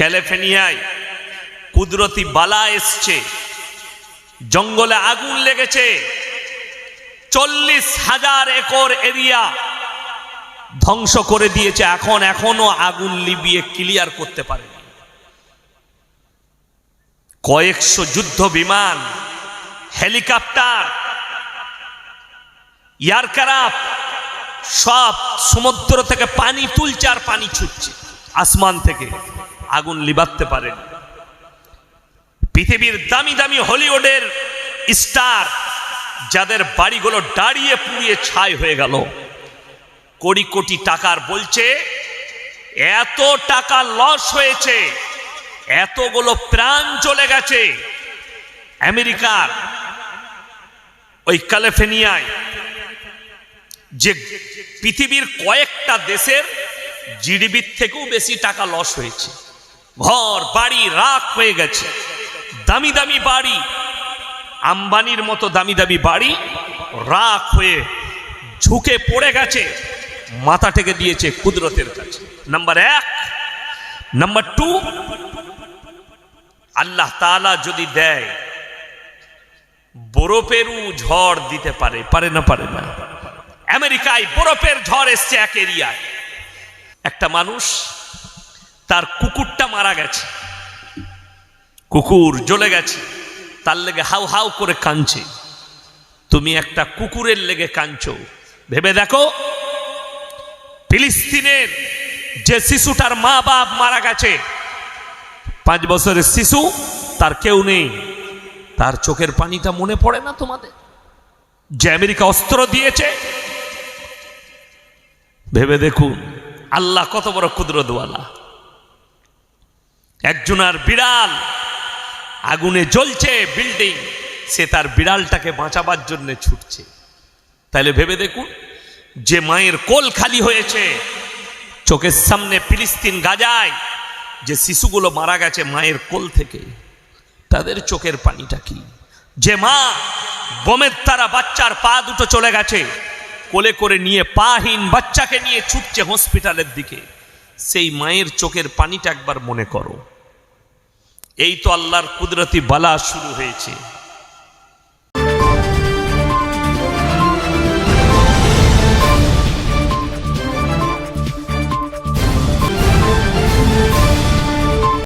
ক্যালিফোর্নিয়ায় কুদরতি বালা এসছে। জঙ্গলে আগুন লেগেছে। চল্লিশ হাজার একর এরিয়া ধ্বংস করে দিয়েছে। এখন, এখনও আগুন লিবিয়ে ক্লিয়ার করতে পারে কয়েকশো যুদ্ধ বিমান, হেলিকপ্টার, এয়ারক্রাফট, সব সমুদ্র থেকে পানি তুলছে আর পানি ছুটছে। আসমান থেকে। আগুন লিবাতে পারেন। পৃথিবীর দামি দামি হলিউডের স্টার যাদের বাড়িগুলো দাঁড়িয়ে পুড়িয়ে ছাই হয়ে গেল, কোটি কোটি টাকার বলছে, এত টাকা লস হয়েছে, এতগুলো প্রাণ চলে গেছে। আমেরিকার ওই ক্যালিফোর্নিয়ায় যে পৃথিবীর কয়েকটা দেশের জিডিপির থেকেও বেশি টাকা লস হয়েছে। ঘর, বাড়ি রাখ হয়ে গেছে। দামি দামি বাড়ি, আম্বানির মতো দামি দামি বাড়ি রাখ হয়ে ঝুঁকে পড়ে গেছে, মাথা টেকে দিয়েছে কুদরতের কাছে। নাম্বার এক। নাম্বার টু আল্লাহ তাআলা যদি দেয়, বরফেরও ঝড় দিতে পারে পারে না পারে না। আমেরিকায় বরফের ঝড় এসছে এক এরিয়ায়। একটা মানুষ তার কুকুরটা মারা গেছে। কুকুর জ্বলে গেছে। তার লেগে হাউ হাউ করে কাঁদছে। তুমি একটা কুকুরের লেগে কাঁদছো। ভেবে দেখো, ফিলিস্তিনের যে শিশুটার মা বাপ মারা গেছে, পাঁচ বছরের শিশু, তার কেউ নেই। তার চোখের পানিটা মনে পড়ে না তোমাদের? যে আমেরিকা অস্ত্র দিয়েছে। ভেবে দেখুন, আল্লাহ কত বড় কুদরতওয়ালা। একজনার বিড়াল। আগুনে জ্বলছে বিল্ডিং। সে তার বিড়ালটাকে বাঁচাবার জন্য ছুটছে। তাহলে ভেবে দেখুন, যে মায়ের কোল খালি হয়েছে, চোখের সামনে ফিলিস্তিন গাজায়, যে শিশুগুলো মারা গেছে মায়ের কোল থেকে, তাদের চোখের পানিটা কি? যে মা, বোমের তারা বাচ্চার পা দুটো চলে গেছে, কোলে করে নিয়ে পাহীন বাচ্চাকে নিয়ে ছুটছে হসপিটালের দিকে। সেই মায়ের চোখের পানিটা একবার মনে করো। এই তো আল্লাহর কুদরতি বালা শুরু হয়েছে।